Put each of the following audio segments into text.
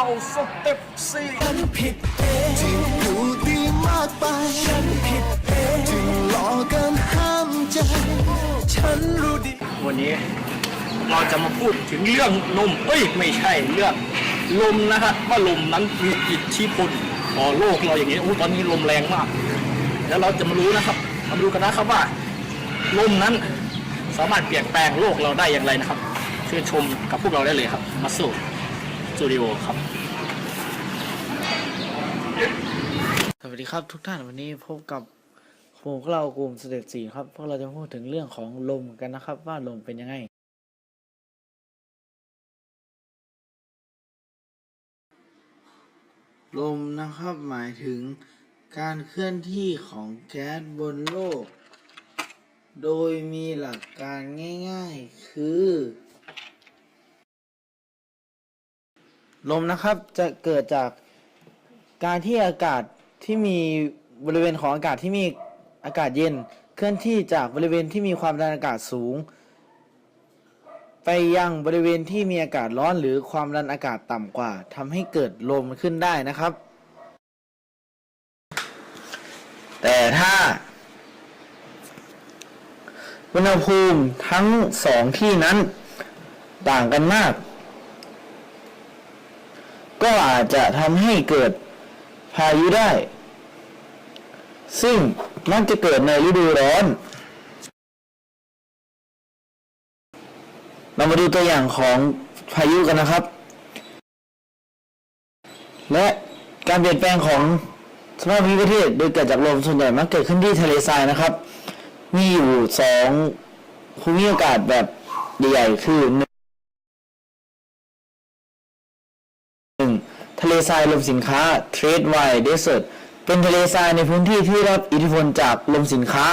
าสเต็ปสี่ฉันผิดเองที่ดูดีมากไป ฉันผิดเองที่หลอกกันห้ามใจ ฉันรู้ดี วันนี้เราจะมาพูดถึงเรื่องลมเอ้ยไม่ใช่เรื่องลมนะฮะว่าลมนั้นมีอิทธิพลต่อโลกเราอย่างนี้โอ้ตอนนี้ลมแรงมาก แล้วเราจะมารู้นะครับมาดูกันนะครับว่าลมนั้นสามารถเปลี่ยนแปลงโลกเราได้อย่างไรนะครับเชิญชมกับพวกเราได้เลยครับ มาสู่ ตูดิโอครับ สวัสดีครับทุกท่านวันนี้พบกับพวกเรากลุ่มสเตปสี่ครับพวกเราจะพูดถึงเรื่องของลมกันนะครับ ว่าลมเป็นยังไง ลมนะครับหมายถึงการเคลื่อนที่ของแก๊สบนโลก โดยมีหลักการง่าย ๆ คือ ลมนะครับจะเกิดจากการที่อากาศที่มีบริเวณของอากาศที่มีอากาศเย็น เคลื่อนที่จากบริเวณที่มีความดันอากาศสูง ไปยังบริเวณที่มีอากาศร้อนหรือความดันอากาศต่ำกว่าทำให้เกิดลมขึ้นได้นะครับ แต่ถ้าอุณหภูมิทั้งสองที่นั้นต่างกันมาก ก็อาจจะทำให้เกิดพายุได้ ซึ่งมักจะเกิดในฤดูร้อน เรามาดูตัวอย่างของพายุกันนะครับ และการเปลี่ยนแปลงของสภาพภูมิประเทศโดยเกิดจากลมส่วนใหญ่มักเกิดขึ้นที่ทะเลทรายนะครับ มีอยู่สองภูมิอากาศแบบใหญ่ๆคือ ทะเลทรายลมสินค้า Trade Wide Desert เป็นทะเลทรายในพื้นที่ที่รับอิทธิพลจากลมสินค้า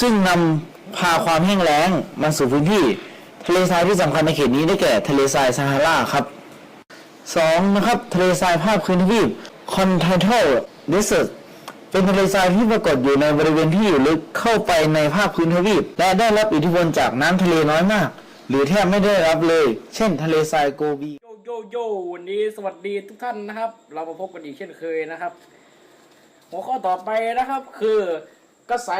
ซึ่งนำพาความแห้งแล้งมาสู่พื้นที่ ทะเลทรายที่สำคัญในเขตนี้ได้แก่ทะเลทรายซาฮาราครับสองนะครับทะเลทรายภาคพื้นทวีป Continental Desert เป็นทะเลทรายที่ปรากฏอยู่ในบริเวณที่อยู่ลึกเข้าไปในภาคพื้นทวีป และได้รับอิทธิพลจากน้ำทะเลน้อยมาก หรือแทบไม่ได้รับเลย เช่น ทะเลทรายโกบี โยโยโยวันนี้สวัสดีทุกท่านนะครับ เรามาพบกันอีกเช่นเคยนะครับ หัวข้อต่อไปนะครับ คือกระแส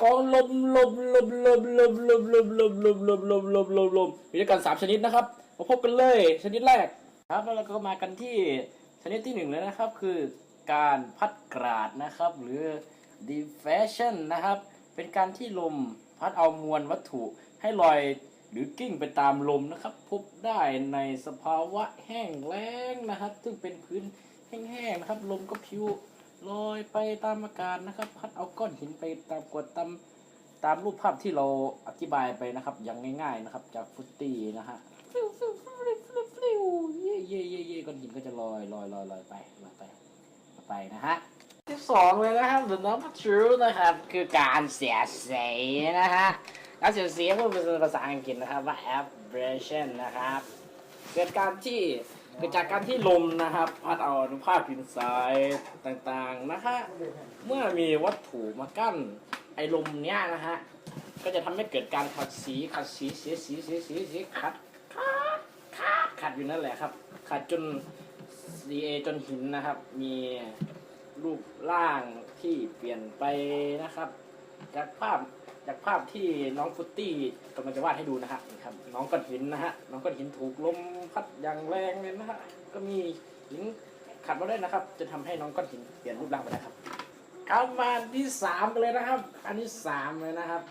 ของลมลมลมลมลมลมลมลมลมลมลมลมลมลมมีด้วยกันสามชนิดนะครับมาพบกันเลยชนิดแรกครับแล้วเราก็มากันที่ชนิดที่หนึ่งเลยนะครับ คือการพัดกราดนะครับ หรือ diffraction นะครับ เป็นการที่ลมพัดเอามวลวัตถุให้ลอย หรือกิ้งไปตามลมนะครับ พบได้ในสภาวะแห้งแล้งนะครับ ซึ่งเป็นพื้นแห้งๆนะครับ ลมก็พิวลอยไปตามอากาศนะครับ พัดเอาก้อนหินไปตามกดตามตามรูปภาพที่เราอธิบายไปนะครับ อย่างง่ายๆนะครับ จากฟุตตี้นะฮะฟิวฟิวฟิวฟิวฟิวฟิวเย่เย่เย่เย่ก้อนหินก็จะลอยลอยลอยลอยไปลอยไปลอยไปนะฮะที่สองเลยนะครับ the number two นะครับ คือการเสียดสีนะฮะ การเสียดสีพูดเป็นภาษาอังกฤษนะครับว่า abrasion นะครับ เกิดการที่เกิดจากการที่ลมนะครับ พัดเอาอนุภาคดินทรายต่างๆนะฮะเมื่อมีวัตถุมากั้นไอ้ลมเนี้ยนะฮะก็จะทำให้เกิดการขัดสีขัดสีเสียสีสีสีสีขัดขัดขัดขัดอยู่นั่นแหละครับ ขัดจน CA จนหินนะครับ มีรูปร่างที่เปลี่ยนไปนะครับ จากภาพ จากภาพที่น้องฟุตตี้กำลังจะวาดให้ดูนะฮะนี่ครับ น้องก้อนหินนะฮะน้องก้อนหินถูกลมพัดอย่างแรงเลยนะฮะก็มีหินขัดมาด้วยนะครับ จะทำให้น้องก้อนหินเปลี่ยนรูปร่างไปนะครับเข้ามาที่สามเลยนะครับ อันที่สามเลยนะครับ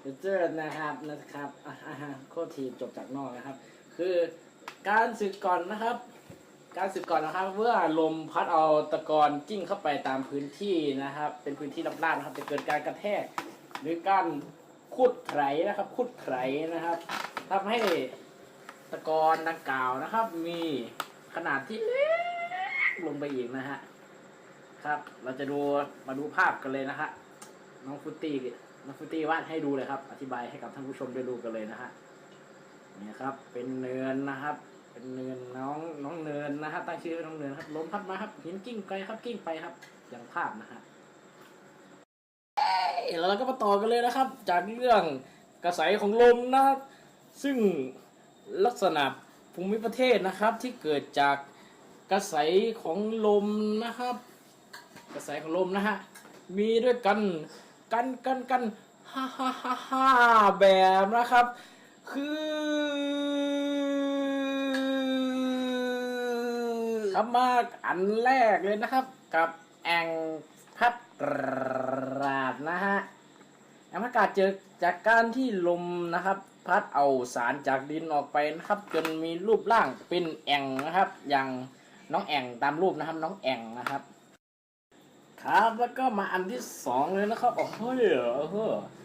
เดเจอร์นะครับนะครับอ่าฮะโคตรทีจบจากนอกนะครับ คือการสึกก่อนนะครับ การสึกก่อนนะครับเมื่อลมพัดเอาตะกอนจิ้งเข้าไปตามพื้นที่นะครับ เป็นพื้นที่รับราบนะครับจะเกิดการกระแทก หรือการขุดไถนะครับขุดไถนะครับทำให้ตะกอนดังกล่าวนะครับ มีขนาดที่เล็กลงไปอีกนะฮะครับ เราจะดูมาดูภาพกันเลยนะฮะน้องฟุตตี้น้องฟุตตี้วาดให้ดูเลยครับ อธิบายให้กับท่านผู้ชมได้ดูกันเลยนะฮะเนี่ยครับ เป็นเนินนะครับ เป็นเนินน้องน้องเนินนะฮะตั้งชื่อน้องเนินครับลมพัดมาครับหินกิ้งไปครับกิ้งไปครับอย่างภาพนะฮะ แล้วเราก็มาต่อกันเลยนะครับ จากเรื่องกระแสของลมนะครับ ซึ่งลักษณะภูมิประเทศนะครับที่เกิดจากกระแสของลมนะครับ กระแสของลมนะฮะมีด้วยกันกันกันกันฮ่าฮ่าฮ่าฮ่าแบบนะครับ คือครับมาอันแรกเลยนะครับ กับแองพัดราด นะฮะแองพัดราดเจอจากการที่ลมนะครับ พัดเอาสารจากดินออกไปนะครับ จนมีรูปร่างเป็นแอ่งนะครับ อย่างน้องแอ่งตามรูปนะครับ น้องแอ่งนะครับ ครับแล้วก็มาอันที่สองเลยนะครับโอ้โหโอ้โห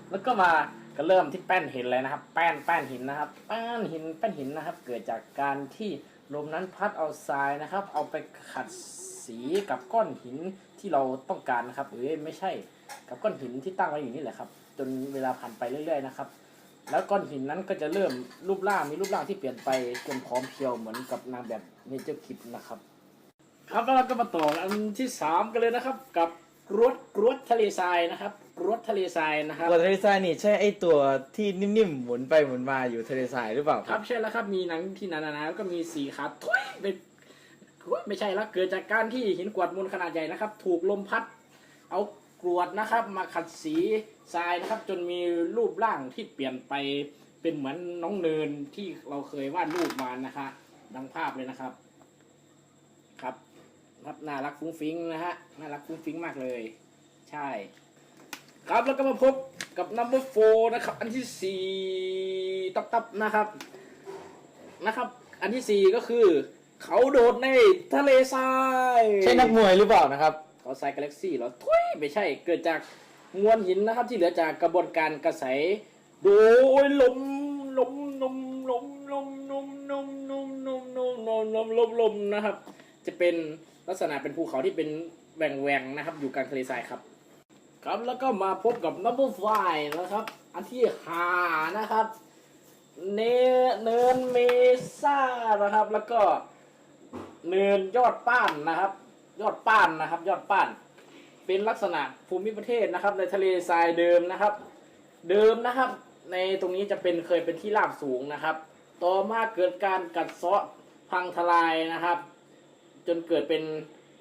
แล้วก็มาก็เริ่มที่แป้นหินเลยนะครับ แป้นแป้นหินนะครับ แป้นหินแป้นหินนะครับ เกิดจากการที่ลมนั้นพัดเอาทรายนะครับ เอาไปขัด สีกับก้อนหินที่เราต้องการนะครับเอ้ยไม่ใช่กับก้อนหินที่ตั้งไว้อยู่นี่แหละครับ จนเวลาผ่านไปเรื่อย ๆ นะครับ แล้วก้อนหินนั้นก็จะเริ่มรูปร่างมีรูปร่างที่เปลี่ยนไปจนพร้อมเพรียวเหมือนกับนางแบบเนเจอร์คิปนะครับ ครับแล้วเราก็มาต่ออันที่สามกันเลยนะครับ กับกรวดกรวดทะเลทรายนะครับกรวดทะเลทรายนะครับ ตัวทะเลทรายนี่ใช่ไอตัวที่นิ่มๆหมุนไปหมุนมาอยู่ทะเลทรายหรือเปล่าครับใช่แล้วครับมีหนังที่หนาๆแล้วก็มีสีขาทุยเป็นอุ๊ย ไม่ใช่แล้วเกิดจากการที่หินกรวดมูลขนาดใหญ่นะครับ ถูกลมพัด เอากรวดนะครับ มาขัดสีทรายนะครับ จนมีรูปร่างที่เปลี่ยนไปเป็นเหมือนน้องเนินที่เราเคยวาดรูปมานะคะดังภาพเลยนะครับ ครับครับน่ารักฟุ้งฟิ้งนะฮะน่ารักฟุ้งฟิ้งมากเลย ใช่ ครับแล้วก็มาพบกับ number four นะครับ อันที่สี่ตับตับๆนะครับนะครับ อันที่สี่ก็คือ เขาโดดในทะเลทรายใช่นักมวยหรือเปล่านะครับ เขาทรายกาแล็กซี่เหรอทุยไม่ใช่เกิดจากมวลหินนะครับ ที่เหลือจากกระบวนการกระแสโดยลมลมลมลมลมลมลมลมลมลมลมลมลมลมนะครับ จะเป็นลักษณะเป็นภูเขาที่เป็นแหว่งแหวงๆนะครับ อยู่กลางทะเลทรายครับ ครับแล้วก็มาพบกับ number five นะครับ อันที่ห้านะครับ เนเนินเมซ่านะครับ แล้วก็ เนินยอดป้านนะครับ ยอดป้านนะครับ ยอดป้าน เป็นลักษณะภูมิประเทศนะครับ ในทะเลทรายเดิมนะครับ เดิมนะครับ ในตรงนี้จะเป็นเคยเป็นที่ราบสูงนะครับ ต่อมาเกิดการกัดเซาะพังทลายนะครับ จนเกิดเป็น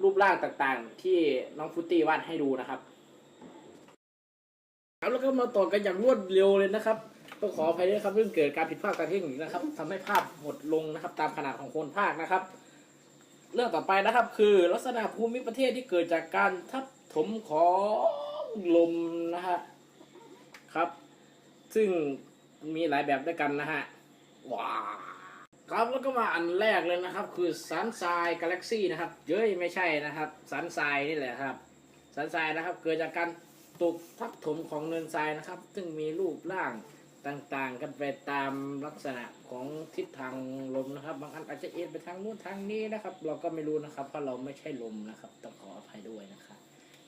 รูปร่างต่างๆ ที่น้องฟุตตี้วาดให้ดูนะครับครับแล้วก็มาต่อกันอย่างรวดเร็วเลยนะครับต้องขออภัยด้วยครับเรื่องเกิดการผิดพลาดการเทคนิคนะครับทำให้ภาพหดลงนะครับ ตามขนาดของคนภาคนะครับ เรื่องต่อไปนะครับ คือลักษณะภูมิประเทศที่เกิดจากการทับถมของลมนะฮะครับ ซึ่งมีหลายแบบด้วยกันนะฮะว้าครับแล้วก็มาอันแรกเลยนะครับ คือสันทรายกาแล็กซี่นะครับเย้ยไม่ใช่นะครับสันทรายนี่แหละครับสันทรายนะครับ เกิดจากการตกทับถมของเนินทรายนะครับ ซึ่งมีรูปร่าง ต่างๆ กันไปตามลักษณะของทิศทางลมนะครับ บางอันอาจจะเอ็นไปทางนู้นทางนี้นะครับ เราก็ไม่รู้นะครับ เพราะเราไม่ใช่ลมนะครับ ต้องขออภัยด้วยนะครับ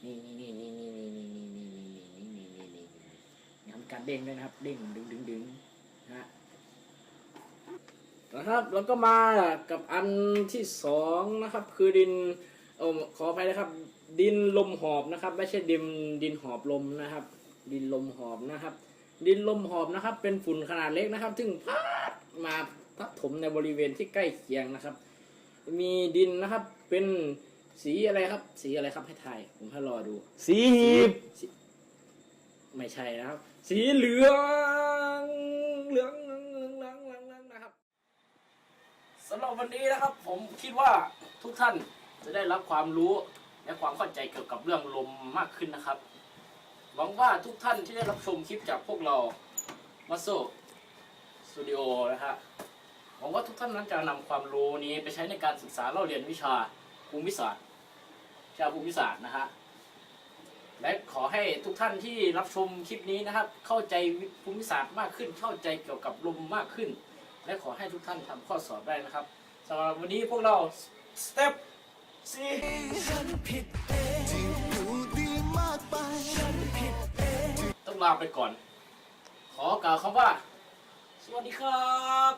นี่นี่นี่นี่นี่นี่นี่นี่นี่นี่นี่นี่นี่นี่ทำการเด้งด้วยนะครับ เด้งดึงดึงดึงนะฮะนะครับแล้วก็มากับอันที่สองนะครับ คือดินเออขออภัยนะครับ ดินลมหอบนะครับ ไม่ใช่ดินดินหอบลมนะครับ ดินลมหอบนะครับ ดินลมหอบนะครับ เป็นฝุ่นขนาดเล็กนะครับ ซึ่งพัดมาทับถมในบริเวณที่ใกล้เคียงนะครับ มีดินนะครับเป็นสีอะไรครับ สีอะไรครับให้ทายผมให้รอดู สีหีบสีไม่ใช่นะครับ สีเหลืองเหลืองเหลืองเหลืองเหลืองเหลืองเหลืองนะครับสำหรับวันนี้นะครับ ผมคิดว่าทุกท่านจะได้รับความรู้และความเข้าใจเกี่ยวกับเรื่องลมมากขึ้นนะครับ หวังว่าทุกท่านที่ได้รับชมคลิปจากพวกเรามาโซสตูดิโอนะฮะหวังว่าทุกท่านนั้นจะนำความรู้นี้ไปใช้ในการศึกษาเล่าเรียนวิชาภูมิศาสตร์วิชาภูมิศาสตร์นะฮะและขอให้ทุกท่านที่รับชมคลิปนี้นะครับ เข้าใจภูมิศาสตร์มากขึ้น เข้าใจเกี่ยวกับลมมากขึ้น และขอให้ทุกท่านทำข้อสอบได้นะครับสำหรับวันนี้พวกเราสเต็ปซีฉันผิดเอง กลาไปก่อน ขอกล่าวคำว่า สวัสดีครับ